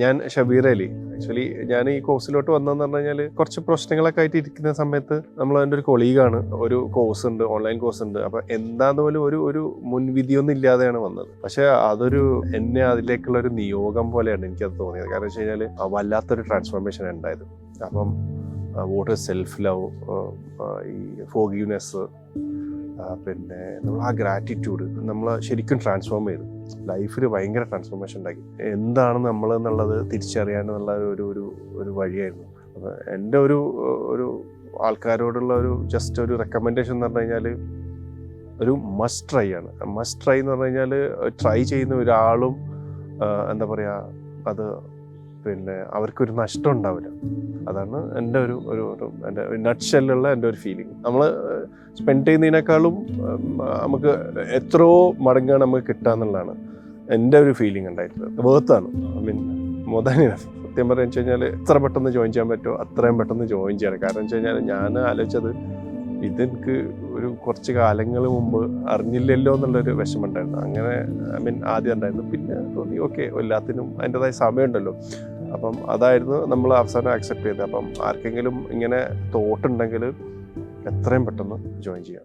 ഞാൻ ഷബീർ അലി. ആക്ച്വലി ഞാൻ ഈ കോഴ്സിലോട്ട് വന്നതെന്ന് പറഞ്ഞു കഴിഞ്ഞാൽ കുറച്ച് പ്രശ്നങ്ങളൊക്കെ ആയിട്ട് ഇരിക്കുന്ന സമയത്ത് നമ്മൾ അതിന്റെ ഒരു കൊളീഗാണ് ഒരു കോഴ്സ് ഉണ്ട് ഓൺലൈൻ കോഴ്സ് ഉണ്ട്. അപ്പൊ എന്താന്ന് പോലും ഒരു ഒരു മുൻവിധിയൊന്നും ഇല്ലാതെയാണ് വന്നത്. പക്ഷെ അതൊരു എന്നെ അതിലേക്കുള്ള ഒരു നിയോഗം പോലെയാണ് എനിക്കത് തോന്നിയത്. കാരണം വെച്ച് കഴിഞ്ഞാൽ വല്ലാത്തൊരു ട്രാൻസ്ഫോർമേഷൻ ഉണ്ടായത്. അപ്പം വോട്ട് സെൽഫ് ലവ് ഈ ഫോഗീവ്നെസ് പിന്നെ നമ്മൾ ആ ഗ്രാറ്റിറ്റ്യൂഡ് നമ്മൾ ശരിക്കും ട്രാൻസ്ഫോം ചെയ്തു. ലൈഫിൽ ഭയങ്കര ട്രാൻസ്ഫോർമേഷൻ ഉണ്ടാക്കി. എന്താണ് നമ്മൾ എന്നുള്ളത് തിരിച്ചറിയാനുള്ള ഒരു ഒരു ഒരു വഴിയായിരുന്നു. അപ്പം എന്റെ ഒരു ഒരു ആൾക്കാരോടുള്ള ഒരു ജസ്റ്റ് ഒരു റെക്കമെൻഡേഷൻ എന്ന് പറഞ്ഞു കഴിഞ്ഞാൽ ഒരു മസ്റ്റ് ട്രൈ ആണ്. മസ്റ്റ് ട്രൈ എന്ന് പറഞ്ഞു കഴിഞ്ഞാൽ ട്രൈ ചെയ്യുന്ന ഒരാളും എന്താ പറയുക അത് പിന്നെ അവർക്കൊരു നഷ്ടം ഉണ്ടാവില്ല. അതാണ് എന്റെ ഒരു ഒരു എന്റെ നട്ട്ഷെല്ലുള്ള എന്റെ ഒരു ഫീലിംഗ് നമ്മൾ സ്പെൻഡ് ചെയ്യുന്നതിനേക്കാളും നമുക്ക് എത്രയോ മടങ്ങാണ് നമുക്ക് കിട്ടുക എന്നുള്ളതാണ് എന്റെ ഒരു ഫീലിംഗ് ഉണ്ടായിട്ടുള്ളത്. വേർത്താണ് ഐ മീൻ മൊതാനി സത്യം പറഞ്ഞു വെച്ച് കഴിഞ്ഞാൽ എത്ര പെട്ടെന്ന് ജോയിൻ ചെയ്യാൻ പറ്റുമോ അത്രയും പെട്ടെന്ന് ജോയിൻ ചെയ്യണം. കാരണം വെച്ച് കഴിഞ്ഞാൽ ഞാൻ ആലോചിച്ചത് ഇതെനിക്ക് ഒരു കുറച്ച് കാലങ്ങൾ മുമ്പ് അറിഞ്ഞില്ലല്ലോ എന്നുള്ളൊരു വിഷമമുണ്ടായിരുന്നു. അങ്ങനെ ഐ മീൻ ആദ്യം ഉണ്ടായിരുന്നു. പിന്നെ തോന്നി ഓക്കെ എല്ലാത്തിനും അതിന്റെതായ സമയമുണ്ടല്ലോ. അപ്പം അതായിരുന്നു നമ്മൾ അവസാനം ആക്സെപ്റ്റ് ചെയ്തത്. അപ്പം ആർക്കെങ്കിലും ഇങ്ങനെ തോട്ടുണ്ടെങ്കിൽ എത്രയും പെട്ടെന്ന് ജോയിൻ ചെയ്യാം